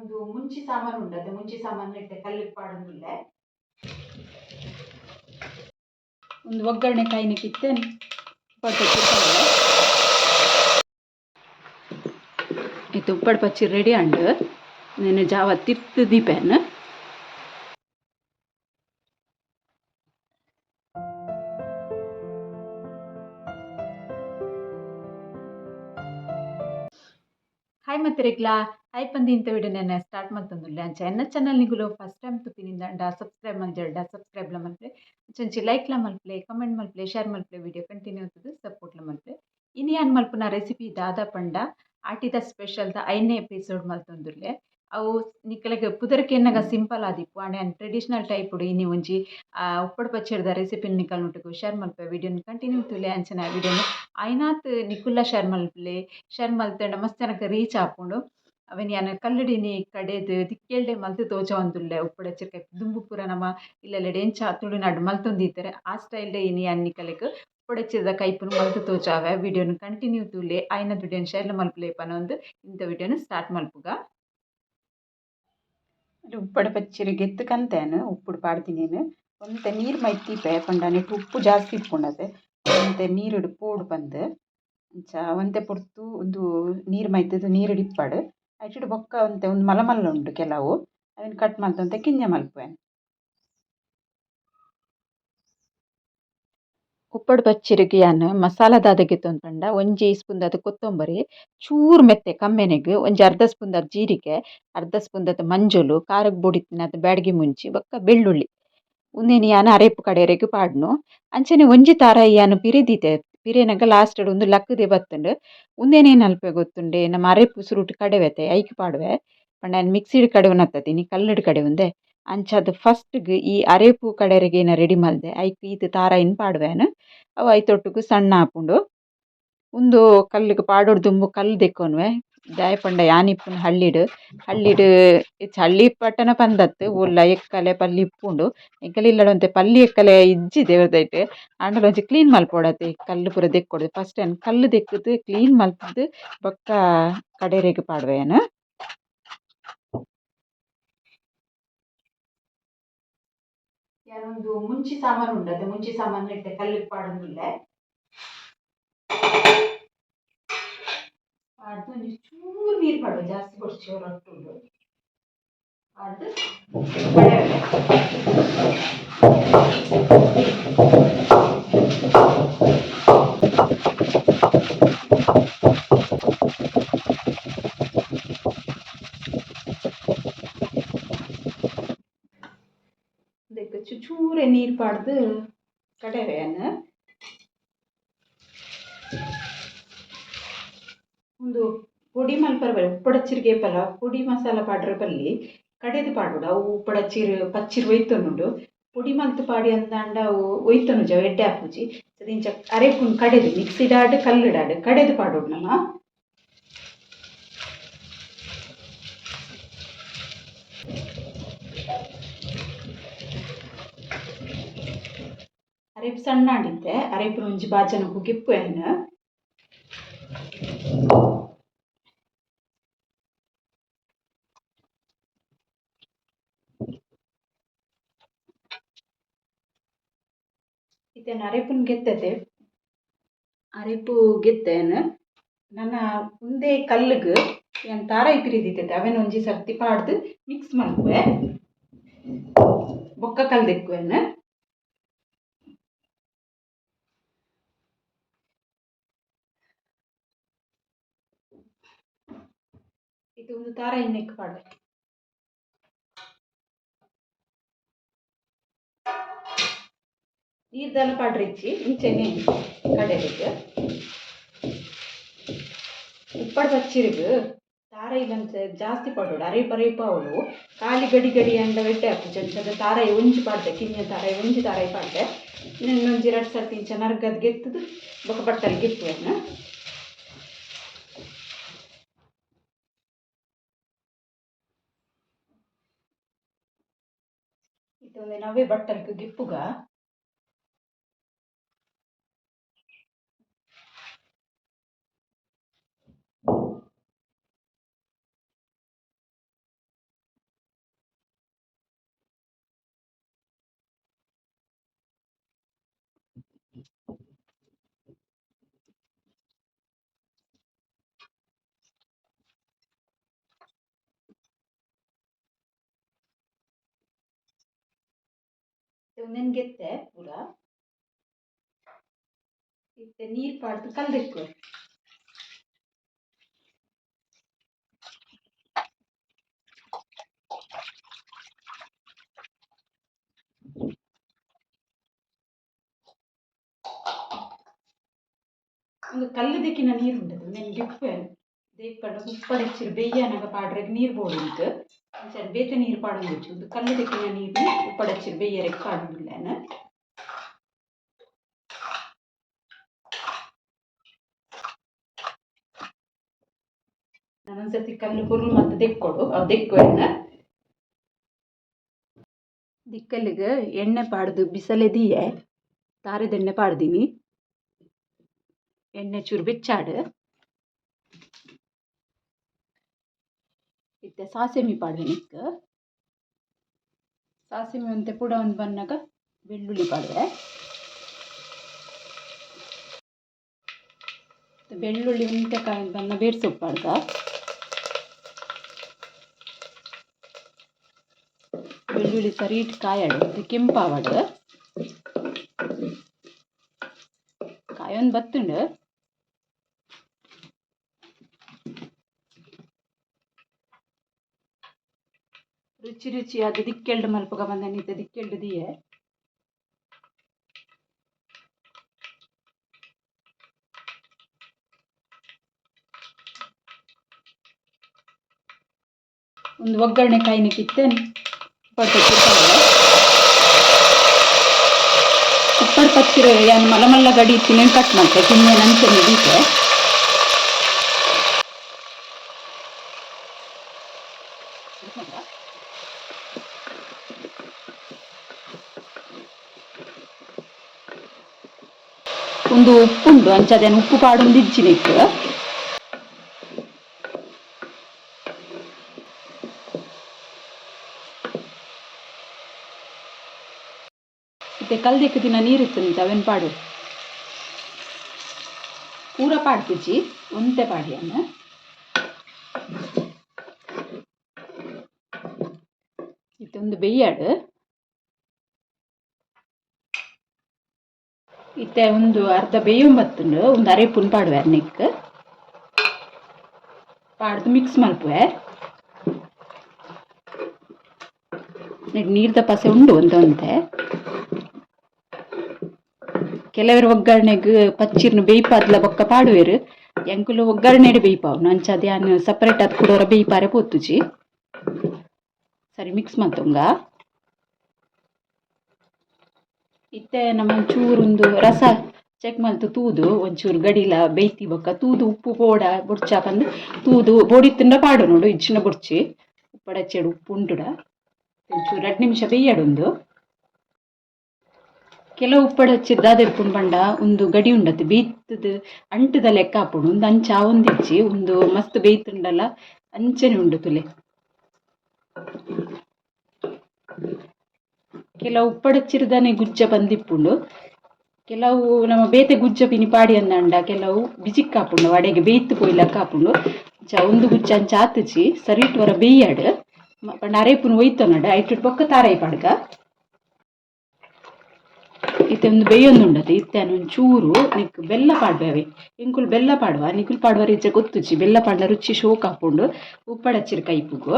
ಒಂದು ಮುಂಚಿ ಸಾಮಾನು ಉಂಡು ಅದು ಮುಂಚಿ ಸಾಮಾನು ಇಟ್ಟೆ ಕಲ್ಲಿಗೆ ಪಾಡೊಂದುಲ್ಲೆ ಒಂದು ಒಗ್ಗರಣೆ ಕಾಯಿನ ಕಿತ್ತೇನೆ ಉಪ್ಪಡು ಪಚ್ಚಿ ಇದು ಉಪ್ಪಡು ಪಚ್ಚಿ ರೆಡಿ ಅಂಡು నేను జావ తిర్తు దీపాను ಹಾಯ್ ಮತ್ತೆ ರೆಗ್ಲಾ ಹಾಯ್ ಪಂದಿ ಇಂಥ ವಿಡಿಯೋ ನಾನು ಸ್ಟಾರ್ಟ್ ಮಾಡ್ತಂದುಲ್ಲೆ ಅಂಚ ಚಾನಲ್ ನಿಗುಲು ಫಸ್ಟ್ ಟೈಮ್ ತುಪ್ಪಿನಿಂದ ಸಬ್ಸ್ಕ್ರೈಬ್ ಮಂಜಲ್ಡ ಸಬ್ಸ್ಕ್ರೈಬ್ಲ ಮಲ್ಪೆ. ಲೈಕ್ ಲೈಕ್ಲ ಮಲ್ಪಲೆ ಕಮೆಂಟ್ ಮಲ್ಪಲೆ ಶೇರ್ ಮಲ್ಪಲೆ ವಿಡಿಯೋ ಕಂಟಿನ್ಯೂ ಆಗ್ತದೆ ಸಪೋರ್ಟ್ಲ ಮಲ್ಪಲೆ ಇನಿ ಏನು ಮಲ್ಪನ ರೆಸಿಪಿ ದಾದ ಪಂಡ, ಆಟಿದ ಸ್ಪೆಷಲ್ ಸ್ಪೆಷಲ್ದ ಐದನೇ ಎಪಿಸೋಡ್ ಮಲ್ತಂದುರ್ಲೆ ಅವು ನಿಕ್ಕಲೆಗ್ ಪುದರ್ಕೆ ಎನ್ನಗ ಸಿಂಪಲ್ ಆದಿಪ್ಪು ಆನ್ ಟ್ರೆಡಿಷನಲ್ ಟೈಪ್ ಇನಿ ಒಂಜಿ ಉಪ್ಪಡು ದ ರೆಸಿಪಿನ ನಿಕಲ್ ನುಟುಗು ಶೇರ್ ಮಲ್ಪೆ ವಿಡಿಯೋನ ಕಂಟಿನ್ಯೂ ತುಲೆ ಅಂಚನ ವಿಡಿಯೋನು ಐನಾತ್ ನಿಕುಲ್ಲ ಶೇರ್ ಮಲ್ಪಲೆ ಶೇರ್ ಮಲ್ತಂಡ ಮಸ್ತ್ ಜನಕ್ಕೆ ರೀಚ್ ಆಪುಂಡು. ಅವೆನ್ ಯಾನ್ ಕಲ್ಲಡಿನಿ ಕಡೆದ್ ದಿಕ್ಕೆಲ್ಡೆ ಮಲ್ತ್ ತೋಜೊಂದುಲ್ಲೆ ಉಪ್ಪುಡು ಹಚ್ಚೆರ್ಕೆ ದುಂಬು ಪೂರ ನಮ ಇಲ್ಲೆಲ್ಲೆಡೆ ಎಂಚ ತುಳುನಾಡ್ ಮಲ್ತೊಂದೀತೆರ್ ಆ ಸ್ಟೈಲ್ಡೆ ಇನಿ ಯಾನ್ ನಿಕಲೆಗ್ ಉಪ್ಪುಡು ಹಚ್ಚಿದ ಕೈಪುನು ಮಲ್ತ್ ತೋಜಾವೆ ವಿಡಿಯೋನು ಕಂಟಿನ್ಯೂ ತೂಲೆ ಐನದ್ ವಿಡಿಯೋನ್ ಶೇರ್ಲ ಮಲ್ಪಲೆ ಪನೊಂದು ಇಂಥ ವಿಡಿಯೋನು ಸ್ಟಾರ್ಟ್ ಮಲ್ಪುಗ. ಉಪ್ಪಡ ಪಚ್ಚಿರಿ ಗೆತ್ತು ಕಂತೇನು, ಉಪ್ಪುಡು ಪಾಡ್ದಿನೇನು ಒಂತೆ ನೀರು ಮೈತ್ತಿಪ್ಪೆ ಪಂಡ ನೆಟ್ಟು ಉಪ್ಪು ಜಾಸ್ತಿ ಇಪ್ಪುಂಡತೆ ಒಂತೆ ನೀರುಡು ಪೋಡು ಪಂದ್ ಅಂಚ ಒಂತೆ ಪೊರ್ತು ಒಂದು ನೀರು ಮೈತ್ತದು ನೀರುಡು ಇಪ್ಪಡ್. ಐಟುಡು ಬೊಕ್ಕ ಒಂತೆ ಒಂದು ಮಲ್ಲ ಮಲ್ಲ ಉಂಡು ಕೆಲವು. ಅವೆನ್ ಕಟ್ ಮಾಡ್ತಂತೆ, ಕಿಂಜ ಮಲ್ಪುವೆನ್ ಉಪ್ಪಡು ಪಚ್ಚಿರಿಗೆ ಯಾನ್ ಮಸಾಲ ದಾದಗೆ ತೊಂದು ಒಂಜಿ ಸ್ಪೂನ್ ಕೊತ್ತಂಬರಿ, ಚೂರು ಮೆತ್ತೆ ಕಮ್ಮೆನೆಗ್, ಒಂಜಿ ಅರ್ಧ ಸ್ಪೂನ್ ಜೀರಿಗೆ, ಅರ್ಧ ಸ್ಪೂನ್ ದಾದ ಮಂಜೊಲು ಕಾರಗ್ ಬೊಡಿತ್ತಿನದ ಬ್ಯಾಡಗಿ ಮುಂಚಿ, ಬೊಕ್ಕ ಬೆಳ್ಳುಳ್ಳಿ. ಉಂದೆನ್ ಯಾನ್ ಅರೆಪು ಕಡೆರೆಗ್ ಪಾಡ್ನು. ಅಂಚನೆ ಒಂಜಿ ತಾರಾಯಿ ಯಾನ್ ದೀತೆ ಪಿರೆನಗ ഒന്ന് ಲಕ್ಕುದೆ ಬತ್ತುಂಡು ಉಂದೆನೇನ್ ಅಲ್ಪೆ ಗೊತ್ತುಂಡೆ ನಮ ಅರೆಪು ಸುರುಟ್ ಕಡೆವೆತೆ ಐಕ್ ಪಾಡುವೆ ಪಂಡ ಮಿಕ್ಸಿಡ್ ಕಡೆವೊನತ್ತದಿನಿ ಕಡೆ ಉಂದೆ ಅಂಚಾದ್ ಫಸ್ಟ್ಗ್ ಈ ಅರೆಪು ಕಡೆರೆಗೇನ ರೆಡಿ ಮಲ್ದೆ ಐಕ್ ಈತ್ ತಾರಾಯಿನ್ ಪಾಡುವೆನ್ ಅವು ಐತೊಟ್ಟುಗು ಸಣ್ಣ ಆಪುಂಡು ಉಂದು ಕಲ್ಲುಗ್ ಪಾಡೊಡು ದುಂಬು ಕಲ್ಲು ದೆಕ್ಕೊನ್ವೆ ದಾಯೆ ಪಂಡ ಯಾನ್ ಇಪ್ಪುನು ಹಳ್ಳಿಡ್ ಹಳ್ಳಿಡ್ ಇಜ್ಜಿ ಹಳ್ಳಿ ಪಟ್ಟಣ ಪಂದತ್ ಉಲ್ಲ ಎಕ್ಕಲೆ ಪಲ್ಯ ಇಪ್ಪುಂಡು ಎಂಕಲೆ ಇಲ್ಲಡ ಒಂತೆ ಪಲ್ಯ ಎಕ್ಕಲೆ ಇಜ್ಜಿ ದೇವ್ರದೈಟ್ ಆಂಡಲ ಒಂಜಿ ಕ್ಲೀನ್ ಮಲ್ಪೊಡತೆ ಕಲ್ಲು ಪೂರ ದೆಕ್ಕೊಡು ಫಸ್ಟ್ ಯಾನ್ ಕಲ್ಲು ದೆಕ್ಕುದು ಕ್ಲೀನ್ ಮಲ್ತುದು ಬೊಕ್ಕ ಕಡೆರೆಗ್ ಪಾಡುವೆನ್ ಯಾನೊಂದು ಮುಂಚಿ ಸಾಮಾನು ಉಂಡು ಅದೇ ಮುಂಚಿ ಸಾಮಾನು ಇಟ್ಟೆ ಕಲ್ಲಿಗೆ ಪಾಡೊಂದುಲ್ಲೆ ಪಾಡ್ದು ಒಂಜಿ ಚೂರು ನೀರು ಪಾಡುವೆ ಜಾಸ್ತಿ ಕೊರ್ಚಿ ರೊಟ್ಟುಂಡು ಪಾಡ್ದು ಕಡೆಯವೆ ಇದಕ್ಕೆ ಚೂರೆ ನೀರು ಪಾಡ್ದು ಕಡೆವೆಯನ್ನ ಒಂದು ಪುಡಿ ಮಲ್ಪರ ಬಲ್ಲಿ ಚಿರ್ಗೆ ಪಲ ಪುಡಿ ಮಸಾಲ ಪಾಡ್ರೆ ಬಲ್ಲಿ ಕಡೆದು ಪಾಡುಡು ಅವು ಉಪ್ಪಡಚ್ಚಿರ್ ಪಚ್ಚಿರ್ ಒಯ್ತೊಂದುಂಡು ಪುಡಿ ಮಲ್ತು ಪಾಡಿ ಅಂದಾಂಡ ಅವು ಒಯ್ತೊನುಜ ಎಡ್ಡೆ ಆಪುಜಿ ಇಂಚ ಅರೆಪುನ್ ಕಡೆದು ಮಿಕ್ಸಿಡಾಡು ಕಲ್ಲುಡಾಡ್ ಕಡೆದು ಪಾಡೋಡು ನಮ್ಮ. ಅರೆಪ್ ಸಣ್ಣ ಆಡಿದ್ದೆ ಅರೆಪುನ ಒಂಜಿ ಬಾಜನ ಹುಗಿಪ್ಪು ಏನು ಇತ್ತೇನು ಅರೆಪುನ್ ಗೆತ್ತತೆ ಅರೆಪು ಗೆತ್ತೇನು ನನ್ನ ಮುಂದೆ ಕಲ್ಲುಗ್ ಏನು ತಾರಾಯಿ ಪಿರಿದಿತ್ತೈತೆ ಅವೇನು ಒಂಜಿ ಸರ್ತಿ ಪಾಡ್ದು ಮಿಕ್ಸ್ ಮಲ್ಪುವೆ ಬೊಕ್ಕ ಕಲ್ಲು ದೆಕ್ಕುವೆನ್. ಇದು ಒಂದು ತಾರಾಯಿ ನೆಕ್ ಪಾಡ್ವೆ. ನೀರ್ದಲ್ಲ ಪಾಡ್ರಿ ಇಚ್ಚಿ ಇಂಚೆನೆ ಕಡೆಲಿಗ್ ಉಪ್ಪಡ್ ತಾರ ಇಲ್ಲಂತ ಜಾಸ್ತಿ ಪಾಡೋಡು ಅರೆಪ ಅರೆಪ ಅವಳು. ಖಾಲಿ ಗಡಿ ಗಡಿ ಅಂಡ ಬಿಟ್ಟೆ ಹಾಕು ತಾರಾಯಿ ಒಂಜಿ ಪಾಡ್ದೆ ಕಿನ್ನ ತಾರಾಯಿ ಒಂಜಿ ತಾರಾಯಿ ಪಾಡ್ದೆ ಇನ್ನೊಂದು ಎರಡು ಸರ್ತಿ ಇಂಚ ನರ್ಗದ್ ಗೆತ್ತದು, ಬೊಕ ಬಟ್ಟಲ್ ಗೆತ್ತುವೆನ್ ಇದೊಂದು ನವೆ ಬಟ್ಟಲ್ಗ್ ಗಿಪ್ಪುಗ. ನೆನ್ಗೆತ್ತೆ ಪೂರ? ಇತ್ತೆ ನೀರು ಪಾಡ್ದು ಕಲ್ದೆಕ್ಕು ಒಂದು ಕಲ್ಲು ದಿಕ್ಕಿನ ನೀರು ಉಂಟದು ನೆನ್ಗೆ ಉಪ್ಪು ದೇಪ್ಪಡ ಉಪ್ಪಡಿಚ್ಚಿರು ಬೆಯ್ಯನಗ ಪಾಡ್ರೆಗ್ ನೀರು ಬೋಡುಂಟು ಅಂಚಾನೆ ಬೇತೆ ನೀರು ಪಾಡೊಂದಿಜ್ಜಿ ಒಂದು ಕಲ್ಲು ದಿಕ್ಕಿನ ನೀರು ಉಪ್ಪಡಚ್ಚಿರು ಬೆಯ್ಯರೆಗ್ ಪಾಡುಂಡಿಲ್ಲೇನ ನಾನೊಂದ್ಸತಿ ಕಲ್ಲು ಕುರುಳು ಮತ್ತೆ ದೆಕ್ಕೊಡು. ಅವು ದೆಕ್ಕುವೆನ ದಿಕ್ಕಲ್ಲಿಗೆ ಎಣ್ಣೆ ಪಾಡ್ದು ಬಿಸಲೆದಿಯೆ ತಾರೆದ ಎಣ್ಣೆ ಪಾಡ್ದೀನಿ. ಎಣ್ಣೆ ಚೂರು ಬೆಚ್ಚಾಡು. ಇತ್ತೆ. ಸಾಸೆಮಿ ಪಾಡ್ವೆ ನಿಕ್ಕ ಸಾಸೆಮಿ ಒಂತೆ ಪುಡ ಒಂದು ಬನ್ನಾಗ ಬೆಳ್ಳುಳ್ಳಿ ಪಾಡ್ವೆ. ಬೆಳ್ಳುಳ್ಳಿ ಉಂಟೆಕಾಯಿ ಬನ್ನ ಬೇಡ್ಸೊಪ್ಪು ಪಾಡ್ದ ಬೆಳ್ಳುಳ್ಳಿ ಸರೀಟ್ ಕಾಯಾಡು. ಮತ್ತೆ ಕೆಂಪಾವಡು ಕಾಯೊಂದು ಬತ್ತುಂಡು. ರುಚಿ ರುಚಿ ದಿಕ್ಕೆಲ್ಡ್ ಮಲ್ಪಗ ಬಂದನಿತ ದಿಕ್ಕೆಲ್ಡು ದಿಯೆ. ಒಂದು ಒಗ್ಗರಣೆ ಕಾಯಿನ ಕಿತ್ತೇನೆ ಉಪ್ಪಡ್ ಪತ್ತಿರೋ ಏನು ಯಾನ್ ಮಲ್ಲ ಮಲ್ಲ ಗಡಿ ತಿನ್ನ ಕಟ್ ಮಾಡ್ತೆ ತಿನ್ನೇನಂತ ನಡೀತೆ ಒಂದು ಉಪ್ಪುಂಡು ಅಂಚದೇನು ಉಪ್ಪು ಪಾಡೊಂದು ಇಜ್ಜಿನಿಕ್ ಮತ್ತೆ ಕಲ್ದೆಕ್ ದಿನ ನೀರಿತ್ತು ಅವೆನ್ ಪಾಡು ಪೂರ ಪಾಡ್ತಿಜ್ಜಿ ಒಂತೆ ಪಾಡಿ ಅನ್ನ ಇತ್ತೊಂದು ಬೆಯ್ಯಾಡು ಇತ್ತೆ ಒಂದು ಅರ್ಧ ಬೇಯೊಂಬತ್ತುಂಡು ಒಂದು ಅರೆ ಪುನ್ ಪಾಡುವೆ ಅನ್ನಿಕ್ ಪಾಡ್ದು ಮಿಕ್ಸ್ ಮಲ್ಪುವೆ. ನೀರ್ದ ಪಸೆ ಉಂಡು ಒಂತೆ ಒಂತೆ. ಕೆಲವರು ಒಗ್ಗರಣೆಗ್ ಪಚ್ಚಿರ್ನ ಬೇಯ್ಪಾದ್ಲ ಬೊಕ್ಕ ಪಾಡುವೆರ್. ಎಂಕುಲು ಒಗ್ಗರಣೆಡ್ ಬೇಯ್ಪಾವ್ನು ಅಂಚ ಅದ್ಯಾನ್ ಸಪರೇಟ್ ಅದು ಕುಡೋರ ಬೇಯ್ಪಾರೆ ಪೋತುಜಿ ಸರಿ ಮಿಕ್ಸ್ ಮಲ್ತುಂಗ. ಇತ್ತೆ ನಮ್ಮ ಒಂಚೂರೊಂದು ರಸ ಚೆಕ್ ಮಲ್ತು ತೂದು, ಒಂಚೂರು ಗಡಿಲ, ಬೇಯ್ತಿ ಬೊಕ್ಕ ತೂದು, ಉಪ್ಪು ಪೋಡ, ಬುಡ್ಚ ಬಂದು ತೂದು, ಬೋಡಿತ್ತುಂಡ ಪಾಡು ನೋಡು, ಇಜ್ಜಿನ ಬುಡ್ಚಿ. ಚೆಡು ಉಪ್ಪು ಉಂಟುಡ ಒಂಚೂರು ಎರಡು ನಿಮಿಷ ಬೇಯ್ಯಾಡೊಂದು ಕೆಲವು ಉಪ್ಪಡ ಅದೆರ್ಪುಂಡು ಪಂಡ ಒಂದು ಗಡಿ ಉಂಡತ್ತೆ, ಬೇಯ್ತದ ಅಂಟದ ಲೆಕ್ಕ ಆಪುಂಡು ಒಂದು ಅಂಚ ಒಂದಿಚ್ಚಿ ಒಂದು ಮಸ್ತ್ ಬೇಯ್ತುಂಡಲ್ಲ, ಅಂಚನೆ ಉಂಡು ತುಲೆ. ಕೆಲವು ಉಪ್ಪಡಚ್ಚಿರ್ದನೆ ಗುಜ್ಜ ಬಂದಿಪ್ಪುಂಡು. ಕೆಲವು ನಮ್ಮ ಬೇತೆ ಗುಜ್ಜ ಪಿನಿ ಪಾಡಿ ಅಂದಂಡ ಕೆಲವು ಬಿಜಿಕ್ ಕಾಪುಂಡು ವಡೆಗೆ ಬೇಯ್ತು ಕೊಯ್ಲ ಕಾಪುಂಡು ಚ, ಒಂದು ಗುಜ್ಜ ಅಂಚ ಆತುಜಿ ಸರಿಟ್ ವರ ಬೇಯ್ಯಾಡು. ಪಂಡ ಅರೇಪುನ್ ಒಯ್ತೊನಡ ಐಟ್ ಪೊಕ್ಕ ತಾರೈ ಪಾಡ್ಗ ಇತ್ತೆ ಒಂದು ಬೇಯೊಂದು ಇತ್ತೆ ಒಂಚೂರು ನಿಕ್ ಬೆಲ್ಲ ಪಾಡ್ಬೇವೆ. ಇಂಕುಲ್ ಬೆಲ್ಲ ಪಾಡುವ, ನಿಕುಲ್ ಪಾಡುವ ರೀಚ ಗೊತ್ತುಚಿ, ಬೆಲ್ಲ ಪಾಡ್ಲ ರುಚಿ ಶೋಕ್ ಹಾಕೊಂಡು ಉಪ್ಪಡಚ್ಚಿರ ಕೈಪುಗು.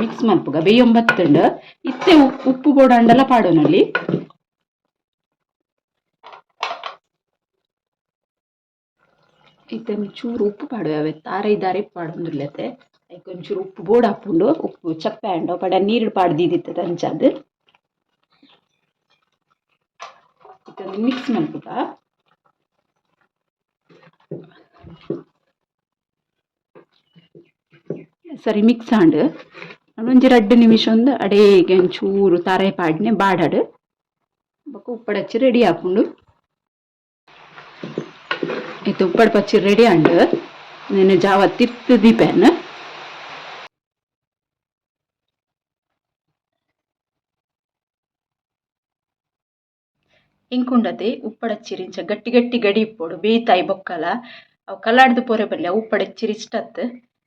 ಮಿಕ್ಸ್ ಮಲ್ಪುಗ ಬೇಯೊಂಬತ್ತುಂಡು ಇತ್ತೆ ಉಪ್ಪು ಬೋಡಂಡಲ ಪಾಡೋನಲ್ಲಿ. ಇತ್ತೆ ಚೂರು ಉಪ್ಪು ಪಾಡುವೆ. ಅವೆ ತಾರೆ ದಾರೆ ಪಾಡೊಂದುಲ್ಲತೆ ಐಕ್ ಒಂಚೂರು ಉಪ್ಪು ಬೋಡ್ ಉಪ್ಪು ಚಪ್ಪೆ ಅಂಡ, ಪಡ ನೀರು ಪಾಡ್ದಿದಿತ್ತದ ಅಂಚಾದ್ ಇತ್ತೊಂದು ಮಿಕ್ಸ್ ಮಲ್ಪುಗ ಸರಿ ಮಿಕ್ಸ್ ಆಂಡ್ ಒಂಜಿ ರಡ್ಡ್ ನಿಮಿಷ ಒಂದು ಅಡೇಗೆ ಒಂಚೂರು ತಾರೆ ಪಾಡ್ನೆ ಬಾಡಾಡ್. ಬೊಕ ಉಪ್ಪಡಚ್ಚಿ ರೆಡಿ ಆಪುಂಡು ಇತ್ತೆ ಉಪ್ಪಡ್ ಪಚ್ಚಿ ರೆಡಿ ಆಂಡ್ ನೆನೆ ಜಾವ ತಿರ್ತ್ ದೀಪೆನ್ ಇಂಕುಂಡತೆ ಉಪ್ಪಡಚ್ಚಿರಿಂಚ ಗಟ್ಟಿ ಗಟ್ಟಿ ಗಡಿ ಇಪ್ಪೊಡು ಬೇಯ್ತಾಯಿ ಬೊಕ್ಕಲ. ಅವು ಕಲಾಡ್ದು ಪೊರೆ ಬಲ್ಲೆ ಅವು ಉಪ್ಪಡಚ್ಚಿರಿ ಇಷ್ಟತ್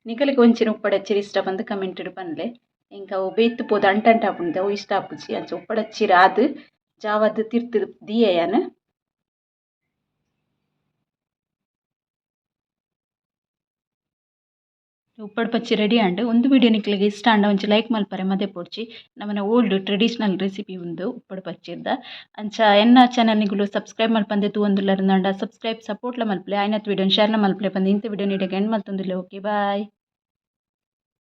ನಿಕಲಿಗೆ ಒಂಚಿನ ಉಪ್ಪಡಚ್ಚಿರಿ ಇಷ್ಟ ಬಂದು ಕಮೆಂಟ್ ಪನ್ಲೆ ಇಂಕ ಅವು ಬೇಯ್ತು ಪೋದು ಅಂಟಂಟ ಆಪುಂಡು ಅವು ಇಷ್ಟ ಆಪುಜಿ ಅಂಚ ಉಪ್ಪಡ ಚಿರ ಆದ್ ಜಾವದ್ ತಿರ್ತ್ ದಿಯೆಯಾನ್ ಉಪ್ಪಡ್ ಪಚ್ಚಿ ರೆಡಿ ಆಂಡ್ ಒಂದು ವಿಡಿಯೋ ನಿಕ್ಲೆಗ್ ಇಷ್ಟ ಆಂಡ ಒಂಜಿ ಲೈಕ್ ಮಲ್ಪರೆ ಮದೆ ಪೊಡ್ಚಿ ನಮನ ಓಲ್ಡ್ ಟ್ರೆಡಿಷನಲ್ ರೆಸಿಪಿ ಉಂದು ಉಪ್ಪಡ್ ಪಚ್ಚಿರ್ದ ಅಂಚ ಎನ್ನ ಚಾನಲ್ ನಿಗುಲು ಸಬ್ಸ್ಕ್ರೈಬ್ ಮಲ್ಪಂದೆ ತೂವೊಂದುಲ್ಲೆರ್ ಸಬ್ಸ್ಕ್ರೈಬ್ ಸಪೋರ್ಟ್ಲ ಮಲ್ಪಲೆ ಐನತ್ ವಿಡಿಯೋನ್ ಶೇರ್ಲ ಮಲ್ಪಲೆ ಪಂದ್ ಇಂತ ವಿಡಿಯೋ ನೀಡಗೆ ಎಂಡ್ ಮಲ್ತೊಂದುಲ್ಲೆ ಓಕೆ ಬಾಯ್